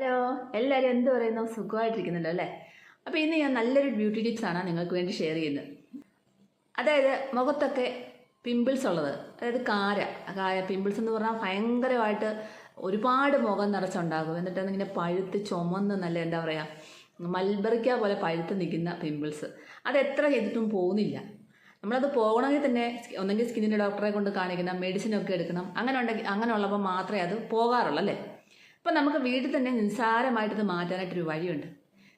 Hello എല്ലാവരും എന്ത് പറയുന്നു? സുഖമായിട്ടിരിക്കുന്നുണ്ടോ അല്ലേ? അപ്പോൾ ഇന്ന് ഞാൻ നല്ലൊരു ബ്യൂട്ടി ടിപ്സ് ആണ് നിങ്ങൾക്ക് വേണ്ടി ഷെയർ ചെയ്യുന്നത്. അതായത് മുഖത്തൊക്കെ പിമ്പിൾസ് ഉള്ളത് അതായത് കാര. കായ പിമ്പിൾസ് എന്ന് പറഞ്ഞാൽ ഭയങ്കരമായിട്ട് ഒരുപാട് മുഖം നിറച്ചുണ്ടാകും. എന്നിട്ട് ഇങ്ങനെ പഴുത്ത് ചുമന്ന് നല്ല എന്താ പറയുക മൽബറിക്ക പോലെ പഴുത്ത് നിൽക്കുന്ന പിമ്പിൾസ് അത് എത്ര ചെയ്തിട്ടും പോകുന്നില്ല. നമ്മളത് പോകണമെങ്കിൽ തന്നെ ഒന്നെങ്കിൽ സ്കിന്നിന്റെ ഡോക്ടറെ കൊണ്ട് കാണിക്കണം മെഡിസിനൊക്കെ എടുക്കണം. അങ്ങനെ ഉണ്ടെങ്കിൽ അങ്ങനെ ഉള്ളപ്പോൾ മാത്രമേ അത് പോകാറുള്ളൂ അല്ലേ? അപ്പം നമുക്ക് വീട്ടിൽ തന്നെ നിസ്സാരമായിട്ടത് മാറ്റാനായിട്ടൊരു വഴിയുണ്ട്.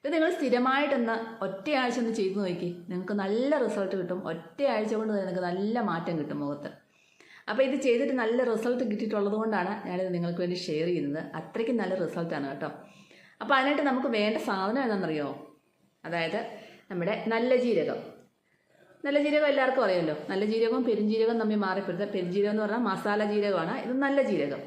ഇത് നിങ്ങൾ സ്ഥിരമായിട്ടൊന്ന് ഒറ്റയാഴ്ച ഒന്ന് ചെയ്തു നോക്കി നിങ്ങൾക്ക് നല്ല റിസൾട്ട് കിട്ടും. ഒറ്റയാഴ്ച കൊണ്ട് തന്നെ നിങ്ങൾക്ക് നല്ല മാറ്റം കിട്ടും മുഖത്ത്. അപ്പോൾ ഇത് ചെയ്തിട്ട് നല്ല റിസൾട്ട് കിട്ടിയിട്ടുള്ളത് കൊണ്ടാണ് ഞാനിത് നിങ്ങൾക്ക് വേണ്ടി ഷെയർ ചെയ്യുന്നത്. അത്രയ്ക്കും നല്ല റിസൾട്ടാണ് കേട്ടോ. അപ്പോൾ അതിനായിട്ട് നമുക്ക് വേണ്ട സാധനം എന്താണെന്നറിയോ അതായത് നമ്മുടെ നല്ല ജീരകം. നല്ല ജീരകം എല്ലാവർക്കും അറിയാമല്ലോ. നല്ല ജീരകവും പെരുംജീരകവും തമ്മിൽ മാറിപ്പെടുത്തുക പെരുംജീരകം എന്ന് പറഞ്ഞാൽ മസാല ജീരകമാണ്. ഇത് നല്ല ജീരകം.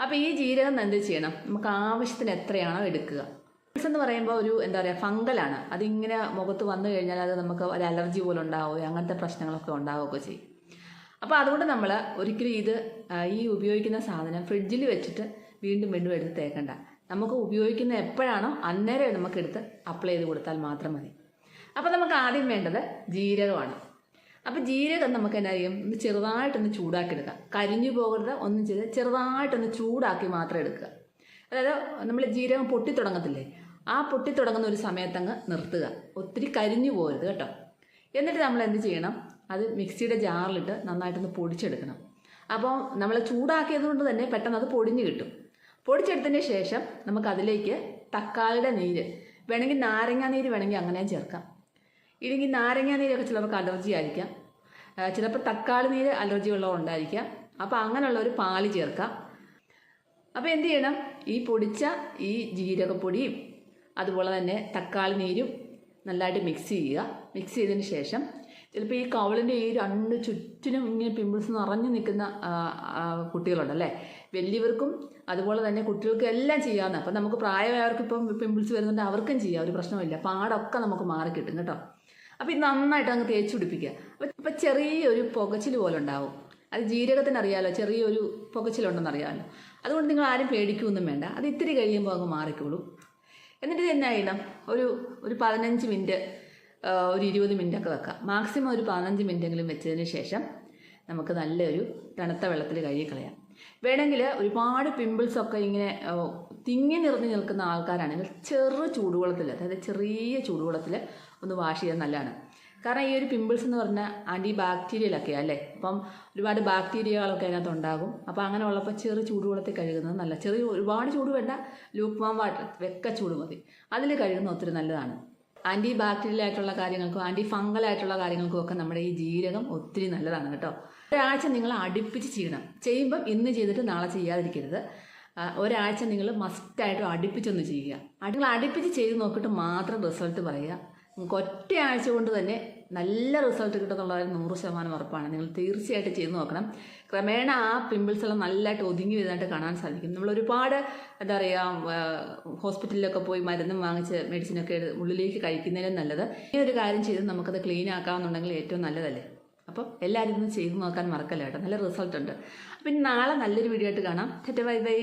അപ്പോൾ ഈ ജീരകം എന്ത് ചെയ്യണം? നമുക്ക് ആവശ്യത്തിന് എത്രയാണോ എടുക്കുക. പിമ്പിൾസ് എന്ന് പറയുമ്പോൾ ഒരു എന്താ പറയുക ഫംഗലാണ്. അതിങ്ങനെ മുഖത്ത് വന്നു കഴിഞ്ഞാൽ അത് നമുക്ക് ഒരു അലർജി പോലെ ഉണ്ടാവുകയോ അങ്ങനത്തെ പ്രശ്നങ്ങളൊക്കെ ഉണ്ടാവുകയൊക്കെ ചെയ്യും. അപ്പോൾ അതുകൊണ്ട് നമ്മൾ ഒരിക്കലും ഇത് ഈ ഉപയോഗിക്കുന്ന സാധനം ഫ്രിഡ്ജിൽ വെച്ചിട്ട് വീണ്ടും വീണ്ടും എടുത്ത് തേക്കണ്ട. നമുക്ക് ഉപയോഗിക്കുന്ന എപ്പോഴാണോ അന്നേരം നമുക്ക് എടുത്ത് അപ്ലൈ ചെയ്ത് കൊടുത്താൽ മാത്രം മതി. അപ്പോൾ നമുക്ക് ആദ്യം വേണ്ടത് ജീരകമാണ്. അപ്പോൾ ജീരകം നമുക്ക് എന്നാ ചെയ്യും? ഒന്ന് ചെറുതായിട്ടൊന്ന് ചൂടാക്കി എടുക്കാം കരിഞ്ഞു പോകരുത് ഒന്നും ചെയ്ത് ചെറുതായിട്ടൊന്ന് ചൂടാക്കി മാത്രം എടുക്കുക. അതായത് നമ്മൾ ജീരകം പൊട്ടിത്തുടങ്ങത്തില്ലേ? ആ പൊട്ടിത്തുടങ്ങുന്ന ഒരു സമയത്തങ്ങ് നിർത്തുക. ഒത്തിരി കരിഞ്ഞു പോകരുത് കേട്ടോ. എന്നിട്ട് നമ്മൾ എന്ത് ചെയ്യണം? അത് മിക്സിയുടെ ജാറിലിട്ട് നന്നായിട്ടൊന്ന് പൊടിച്ചെടുക്കണം. അപ്പോൾ നമ്മൾ ചൂടാക്കിയത് കൊണ്ട് തന്നെ പെട്ടെന്ന് അത് പൊടിഞ്ഞു കിട്ടും. പൊടിച്ചെടുത്തതിന് ശേഷം നമുക്കതിലേക്ക് തക്കാളിയുടെ നീര് വേണമെങ്കിൽ നാരങ്ങാ നീര് വേണമെങ്കിൽ അങ്ങനെ ചേർക്കാം. ഇല്ലെങ്കിൽ നാരങ്ങ നീരൊക്കെ ചിലർക്ക് അലർജി ആയിരിക്കാം ചിലപ്പോൾ തക്കാളി നീര് അലർജി ഉള്ളതുണ്ടായിരിക്കാം അപ്പോൾ അങ്ങനെയുള്ള ഒരു പാൽ ചേർക്കാം. അപ്പോൾ എന്ത് ചെയ്യണം? ഈ പൊടിച്ച ഈ ജീരകപ്പൊടിയും അതുപോലെ തന്നെ തക്കാളി നീരും നല്ലതായിട്ട് മിക്സ് ചെയ്യുക. മിക്സ് ചെയ്തതിന് ശേഷം ചിലപ്പോൾ ഈ കവളിന്റെ ഈ രണ്ട് ചുറ്റിനും ഇങ്ങനെ പിമ്പിൾസ് നിറഞ്ഞു നിൽക്കുന്ന കുട്ടികളുണ്ടല്ലേ? വലിയവർക്കും അതുപോലെ തന്നെ കുട്ടികൾക്കും എല്ലാം ചെയ്യാവുന്ന അപ്പം നമുക്ക് പ്രായമായവർക്ക് ഇപ്പം പിമ്പിൾസ് വരുന്നുണ്ട് അവർക്കും ചെയ്യാം. ഒരു പ്രശ്നമില്ല പാടൊക്കെ നമുക്ക് മാറി കിട്ടും കേട്ടോ. അപ്പോൾ ഇത് നന്നായിട്ട് അങ്ങ് തേച്ച് പിടിപ്പിക്കുക. അപ്പോൾ ഇപ്പം ചെറിയൊരു പുകച്ചിൽ പോലെ ഉണ്ടാവും. അത് ജീരകത്തിന് അറിയാലോ ചെറിയൊരു പുകച്ചിലുണ്ടെന്ന് അറിയാമല്ലോ. അതുകൊണ്ട് നിങ്ങൾ ആരും പേടിക്കുമൊന്നും വേണ്ട. അത് ഇത്തിരി കഴിയുമ്പോൾ അങ്ങ് മാറിക്കോളൂ. എന്നിട്ട് ഇത് എന്നാ ചെയ്യണം? ഒരു ഒരു പതിനഞ്ച് മിനിറ്റ് ഒരു ഇരുപത് മിനിറ്റ് ഒക്കെ വെക്കാം. മാക്സിമം ഒരു പതിനഞ്ച് മിനിറ്റെങ്കിലും വെച്ചതിന് ശേഷം നമുക്ക് നല്ലൊരു തണുത്ത വെള്ളത്തിൽ കഴുകി കളയാം. വേണമെങ്കിൽ ഒരുപാട് പിമ്പിൾസ് ഒക്കെ ഇങ്ങനെ തിങ്ങി നിറഞ്ഞു നിൽക്കുന്ന ആൾക്കാരാണെങ്കിൽ ചെറു ചൂടുവെള്ളത്തിൽ അതായത് ചെറിയ ചൂടുവെള്ളത്തിൽ ഒന്ന് വാഷ് ചെയ്യാൻ നല്ലതാണ്. കാരണം ഈ ഒരു പിമ്പിൾസ് എന്ന് പറഞ്ഞാൽ ആന്റി ബാക്ടീരിയലൊക്കെയാണ് അല്ലേ? അപ്പം ഒരുപാട് ബാക്ടീരിയകളൊക്കെ അതിനകത്ത് ഉണ്ടാകും അപ്പോൾ അങ്ങനെ ഉള്ളപ്പോൾ ചെറു ചൂടുവെള്ളത്തിൽ കഴുകുന്നത് നല്ല ചെറിയ ഒരുപാട് ചൂട് വേണ്ട ലൂക്ക് വാട്ടർ വെക്ക ചൂട് മതി. അതിൽ കഴുകുന്ന ഒത്തിരി നല്ലതാണ്. ആന്റി ബാക്ടീരിയൽ ആയിട്ടുള്ള കാര്യങ്ങൾക്കും ആന്റി ഫംഗൽ ആയിട്ടുള്ള കാര്യങ്ങൾക്കും ഒക്കെ നമ്മുടെ ഈ ജീരകം ഒത്തിരി നല്ലതാണ് കേട്ടോ. ഒരാഴ്ച നിങ്ങൾ അടുപ്പിച്ച് ചെയ്യണം. ചെയ്യുമ്പം ഇന്ന് ചെയ്തിട്ട് നാളെ ചെയ്യാതിരിക്കരുത്. ഒരാഴ്ച നിങ്ങൾ മസ്റ്റായിട്ടും അടുപ്പിച്ചൊന്ന് ചെയ്യുക. നിങ്ങൾ അടുപ്പിച്ച് ചെയ്ത് നോക്കിയിട്ട് മാത്രം റിസൾട്ട് പറയുക. നിങ്ങൾക്ക് ഒറ്റ ആഴ്ച കൊണ്ട് തന്നെ നല്ല റിസൾട്ട് കിട്ടുന്നുള്ള നൂറ് ശതമാനം ഉറപ്പാണ്. നിങ്ങൾ തീർച്ചയായിട്ടും ചെയ്ത് നോക്കണം. ക്രമേണ ആ പിമ്പിൾസ് എല്ലാം നല്ലതായിട്ട് ഒതുങ്ങി വരുന്നതായിട്ട് കാണാൻ സാധിക്കും. നമ്മൾ ഒരുപാട് എന്താ പറയുക ഹോസ്പിറ്റലിലൊക്കെ പോയി മരുന്നും വാങ്ങിച്ച് മെഡിസിനൊക്കെ ഉള്ളിലേക്ക് കഴിക്കുന്നതിലും നല്ലത്. ഈ ഒരു കാര്യം ചെയ്ത് നമുക്കത് ക്ലീൻ ആക്കാമെന്നുണ്ടെങ്കിൽ ഏറ്റവും നല്ലതല്ലേ? അപ്പം എല്ലാവരും ഒന്ന് ചെയ്ത് നോക്കാൻ മറക്കല്ലേട്ടോ നല്ല റിസൾട്ട് ഉണ്ട്. അപ്പം നാളെ നല്ലൊരു വീഡിയോ ആയിട്ട് കാണാം. Bye bye.